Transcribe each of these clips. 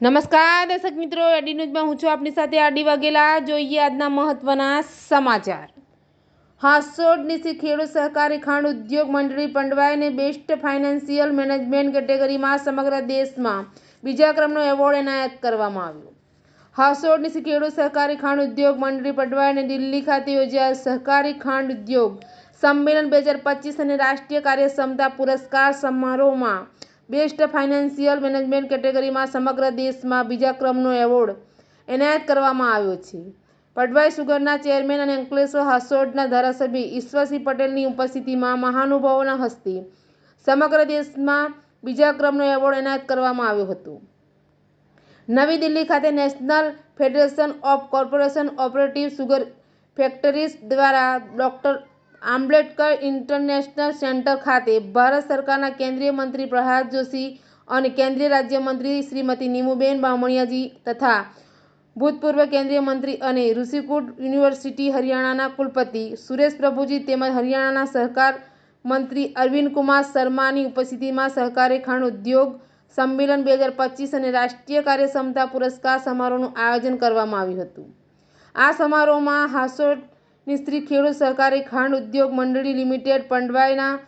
નમસ્કાર, દર્શક મિત્રો એડી ન્યૂઝમાં હું છું આપની સાથે આડી વાઘેલા. જોઈએ આજના મહત્વના સમાચાર. હાસોડ નિશી ખેડૂત સહકારી ખાંડ ઉદ્યોગ મંડળી પંડવાઈને બેસ્ટ ફાઇનાન્સિયલ મેનેજમેન્ટ કેટેગરીમાં સમગ્ર દેશમાં બીજા ક્રમનો એવોર્ડ એનાયત કરવામાં આવ્યો. હાસોડ નિશી ખેડૂત સહકારી ખાંડ ઉદ્યોગ મંડળી પંડવાઈને દિલ્હી ખાતે યોજાયેલ સહકારી ખાંડ ઉદ્યોગ સંમેલન બે હજાર પચીસ અને રાષ્ટ્રીય કાર્યક્ષમતા પુરસ્કાર સમારોહમાં બેસ્ટ ફાઇનાન્સિયલ મેનેજમેન્ટ કેટેગરીમાં સમગ્ર દેશમાં બીજા ક્રમનો એવોર્ડ એનાયત કરવામાં આવ્યો છે. પડવાઈ સુગરના ચેરમેન અને અંકલેશ્વર હાસોડના ધારાસભ્ય ઈશ્વરસિંહ પટેલની ઉપસ્થિતિમાં મહાનુભાવોના હસ્તે સમગ્ર દેશમાં બીજા ક્રમનો એવોર્ડ એનાયત કરવામાં આવ્યો હતો. નવી દિલ્હી ખાતે national federation of corporation operative sugar factories દ્વારા ડોક્ટર આંબેડકર ઇન્ટરનેશનલ સેન્ટર ખાતે ભારત સરકારના કેન્દ્રીય મંત્રી પ્રહલાદ જોશી અને કેન્દ્રીય રાજ્યમંત્રી શ્રીમતી નીમુબેન બામણિયાજી તથા ભૂતપૂર્વ કેન્દ્રીય મંત્રી અને ઋષિકૂટ યુનિવર્સિટી હરિયાણાના કુલપતિ સુરેશ પ્રભુજી તેમજ હરિયાણાના સહકાર મંત્રી અરવિંદ કુમાર શર્માની ઉપસ્થિતિમાં સહકારી ખાંડ ઉદ્યોગ સંમેલન બે હજાર પચીસ અને રાષ્ટ્રીય કાર્યક્ષમતા પુરસ્કાર સમારોહનું આયોજન કરવામાં આવ્યું હતું. આ સમારોહમાં હાસોડની સ્ત્રી ખેડૂત સહકારી ખાંડ ઉદ્યોગ મંડળી લિમિટેડ પંડવાઈના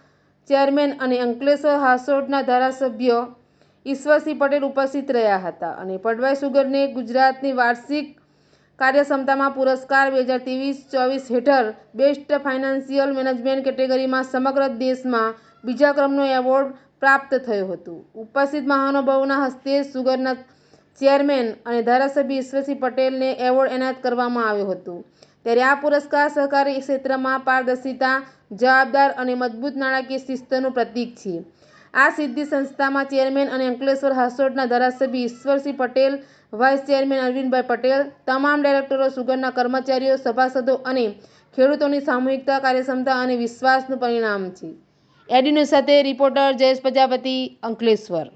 ચેરમેન અને અંકલેશ્વર હાસોડના ધારાસભ્ય ઈશ્વરસિંહ પટેલ ઉપસ્થિત રહ્યા હતા અને પડવાઈ સુગરને ગુજરાતની વાર્ષિક કાર્યક્ષમતામાં પુરસ્કાર બે હજાર ત્રેવીસ ચોવીસ હેઠળ બેસ્ટ ફાઇનાન્સિયલ મેનેજમેન્ટ કેટેગરીમાં સમગ્ર દેશમાં બીજા ક્રમનો એવોર્ડ પ્રાપ્ત થયો હતો. ઉપસ્થિત મહાનુભાવોના હસ્તે સુગરના ચેરમેન અને ધારાસભ્ય ઈશ્વરસિંહ પટેલને એવોર્ડ એનાયત કરવામાં આવ્યો હતો. ત્યારે આ પુરસ્કાર સહકારી ક્ષેત્રમાં પારદર્શિતા, જવાબદાર અને મજબૂત નાણાકીય શિસ્તનું પ્રતીક છે. આ સિદ્ધિ સંસ્થામાં ચેરમેન અને અંકલેશ્વર હાસોડના ધારાસભ્ય ઈશ્વરસિંહ પટેલ, વાઇસ ચેરમેન અરવિંદભાઈ પટેલ, તમામ ડાયરેક્ટરો, સુગરના કર્મચારીઓ, સભાસદો અને ખેડૂતોની સામૂહિકતા, કાર્યક્ષમતા અને વિશ્વાસનું પરિણામ છે. એડી સાથે રિપોર્ટર જયેશ પ્રજાપતિ, અંકલેશ્વર.